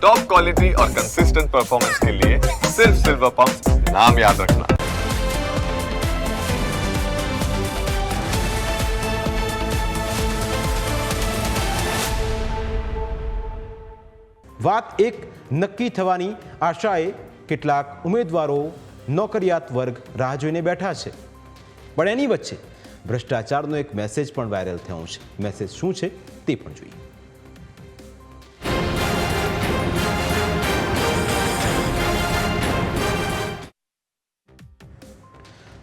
Top quality और consistent performance के लिए सिर्फ सिल्वर पंप नाम याद रखना વાત એક નક્કી થવાની આશાએ કેટલાક ઉમેદવારો નોકરિયાત વર્ગ રાહ જોઈને બેઠા છે પણ એની વચ્ચે ભ્રષ્ટાચારનો એક મેસેજ પણ વાયરલ થયો છે મેસેજ શું છે તે પણ જોઈએ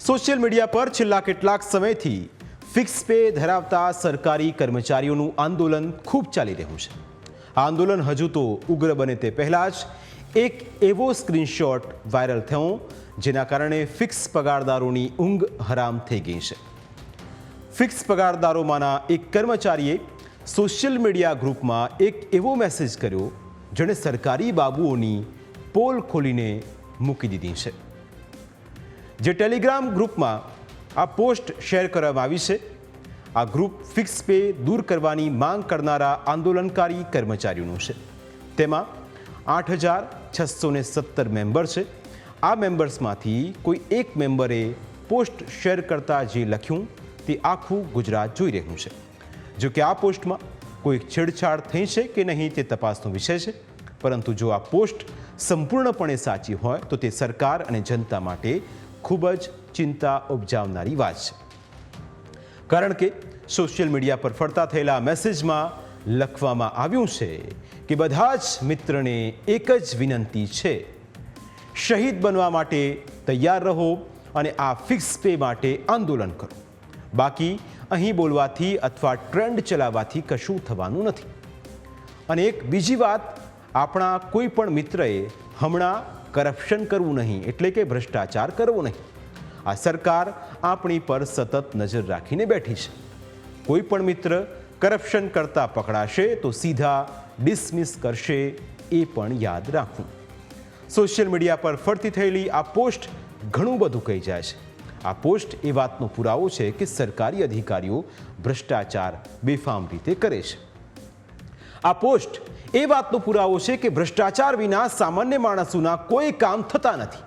સોશિયલ મીડિયા પર છેલ્લા કેટલાક સમયથી ફિક્સ પે ધરાવતા સરકારી કર્મચારીઓનું આંદોલન ખૂબ ચાલી રહ્યું છે. આ આંદોલન હજુ તો ઉગ્ર બને તે પહેલાં જ એક એવો સ્ક્રીનશોટ વાયરલ થયો, જેના કારણે ફિક્સ પગારદારોની ઊંઘ હરામ થઈ ગઈ છે. ફિક્સ પગારદારોમાંના એક કર્મચારીએ સોશિયલ મીડિયા ગ્રુપમાં એક એવો મેસેજ કર્યો, જેણે સરકારી બાબુઓની પોલ ખોલીને મૂકી દીધી છે. જે ટેલિગ્રામ ગ્રુપમાં આ પોસ્ટ શેર કરવામાં આવી છે. આ ગ્રુપ ફિક્સ પે દૂર કરવાની માંગ કરનારા આંદોલનકારી કર્મચારીઓનું છે. તેમાં આઠ હજાર છસો સત્તર મેમ્બર છે. આ મેમ્બર્સમાંથી કોઈ એક મેમ્બરે પોસ્ટ શેર કરતા જે લખ્યું તે આખું ગુજરાત જોઈ રહ્યું છે. જો કે આ પોસ્ટમાં કોઈ છેડછાડ થઈ છે કે નહીં તે તપાસનો વિષય છે. પરંતુ જો આ પોસ્ટ સંપૂર્ણપણે સાચી હોય તો તે સરકાર અને જનતા માટે ખૂબ જ ચિંતા ઉપજાવનારી વાત છે. કારણ કે સોશિયલ મીડિયા પર ફરતા થયેલા મેસેજમાં લખવામાં આવ્યું છે કે બધા જ મિત્રને એક જ વિનંતી છે. શહીદ બનવા માટે તૈયાર રહો અને આ ફિક્સ પે માટે આંદોલન કરો. બાકી અહીં બોલવાથી અથવા ટ્રેન્ડ ચલાવવાથી કશું થવાનું નથી. અને એક બીજી વાત, આપણા કોઈ પણ મિત્રએ હમણાં કરપ્શન કરવું નહીં, એટલે કે ભ્રષ્ટાચાર કરવો નહીં. આ સરકાર આપણી પર સતત નજર રાખીને બેઠી છે. કોઈ પણ મિત્ર કરપ્શન કરતા પકડાશે તો સીધા ડિસમિસ કરશે એ પણ યાદ રાખવું. સોશિયલ મીડિયા પર ફરતી થયેલી આ પોસ્ટ ઘણું બધું કહી જાય છે. આ પોસ્ટ એ વાતનો પુરાવો છે કે સરકારી અધિકારીઓ ભ્રષ્ટાચાર બેફામ રીતે કરે છે. આ પોસ્ટ એ વાતનો પુરાવો છે કે ભ્રષ્ટાચાર વિના સામાન્ય માણસોના કોઈ કામ થતા નથી.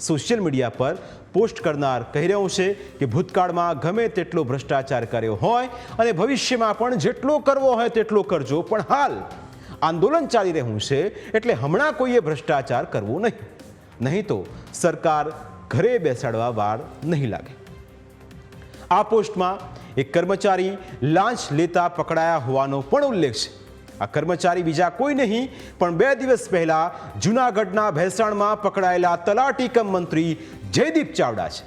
સોશિયલ મીડિયા પર પોસ્ટ કરનાર કહી રહ્યો છે કે ભૂતકાળમાં ગમે તેટલો ભ્રષ્ટાચાર કર્યો હોય અને ભવિષ્યમાં પણ જેટલો કરવો હોય તેટલો કરજો, પણ હાલ આંદોલન ચાલી રહ્યું છે એટલે હમણાં કોઈએ ભ્રષ્ટાચાર કરવો નહીં. નહીં તો સરકાર ઘરે બેસાડવા વાર નહીં લાગે. આ પોસ્ટમાં એક કર્મચારી લાંચ લેતા પકડાયા હોવાનો પણ ઉલ્લેખ છે. આ કર્મચારી બીજા કોઈ નહીં, પણ બે દિવસ પહેલા જૂનાગઢના ભેસાણમાં પકડાયેલા તલાટી કમ મંત્રી જયદીપ ચાવડા છે.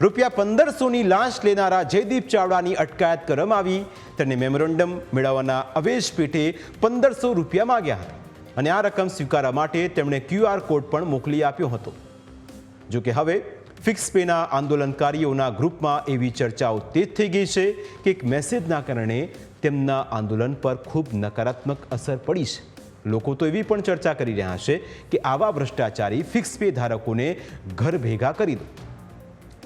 રૂપિયા પંદરસોની લાંચ લેનારા જયદીપ ચાવડાની અટકાયત કરવામાં આવી. તેને મેમોરેન્ડમ મેળવવાના અવેજ પેટે પંદરસો રૂપિયા માંગ્યા હતા. અને આ રકમ સ્વીકારવા માટે તેમણે ક્યુઆર કોડ પણ મોકલી આપ્યો હતો. જો કે હવે ફિક્સ પેના આંદોલનકારીઓના ગ્રુપમાં એવી ચર્ચાઓ તેજ થઈ ગઈ છે કે એક મેસેજના કારણે તેમના આંદોલન પર ખૂબ નકારાત્મક અસર પડી છે. લોકો તો એવી પણ ચર્ચા કરી રહ્યા છે કે આવા ભ્રષ્ટાચારી ફિક્સ પે ધારકોને ઘર ભેગા કરી દો.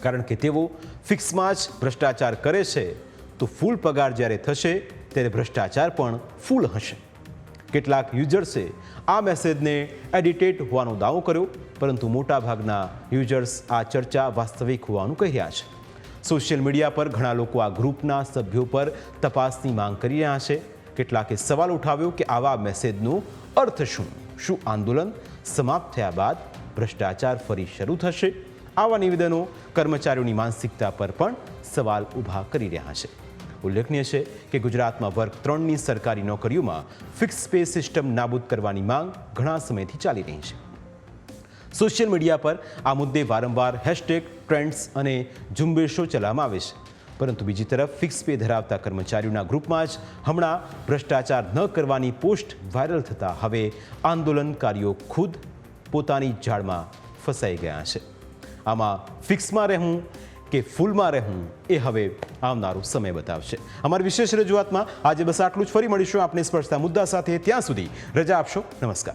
કારણ કે તેઓ ફિક્સમાં જ ભ્રષ્ટાચાર કરે છે, તો ફૂલ પગાર જ્યારે થશે, ત્યારે ભ્રષ્ટાચાર પણ ફૂલ હશે. કેટલાક યુઝર્સે આ મેસેજને એડિટેડ હોવાનો દાવો કર્યો, પરંતુ મોટાભાગના યુઝર્સ આ ચર્ચા વાસ્તવિક હોવાનું કહી રહ્યા છે. સોશિયલ મીડિયા પર ઘણા લોકો આ ગ્રુપના સભ્યો પર તપાસની માંગ કરી રહ્યા છે. કેટલાકે સવાલ ઉઠાવ્યો કે આવા મેસેજનો અર્થ શું? શું આંદોલન સમાપ્ત થયા બાદ ભ્રષ્ટાચાર ફરી શરૂ થશે? આવા નિવેદનો કર્મચારીઓની માનસિકતા પર પણ સવાલ ઊભા કરી રહ્યા છે. ઉલ્લેખનીય છે કે ગુજરાતમાં વર્ગ ત્રણની સરકારી નોકરીઓમાં ફિક્સ પે સિસ્ટમ નાબૂદ કરવાની માંગ ઘણા સમયથી ચાલી રહી છે. સોશિયલ મીડિયા પર આ મુદ્દે વારંવાર હેશટેગ, ટ્રેન્ડ્સ અને ઝુંબેશો ચલાવવામાં આવે છે. પરંતુ બીજી તરફ ફિક્સ પે ધરાવતા કર્મચારીઓના ગ્રુપમાં જ હમણાં ભ્રષ્ટાચાર ન કરવાની પોસ્ટ વાયરલ થતાં હવે આંદોલનકારીઓ ખુદ પોતાની જાળમાં ફસાઈ ગયા છે. આમાં ફિક્સમાં રહેવું કે ફૂલમાં રહેવું એ હવે આવનારો સમય બતાવશે. અમારી વિશેષ રજૂઆતમાં આજે બસ આટલું જ. ફરી મળીશું આપણે સ્પર્શતા મુદ્દા સાથે. ત્યાં સુધી રજા આપશો. નમસ્કાર.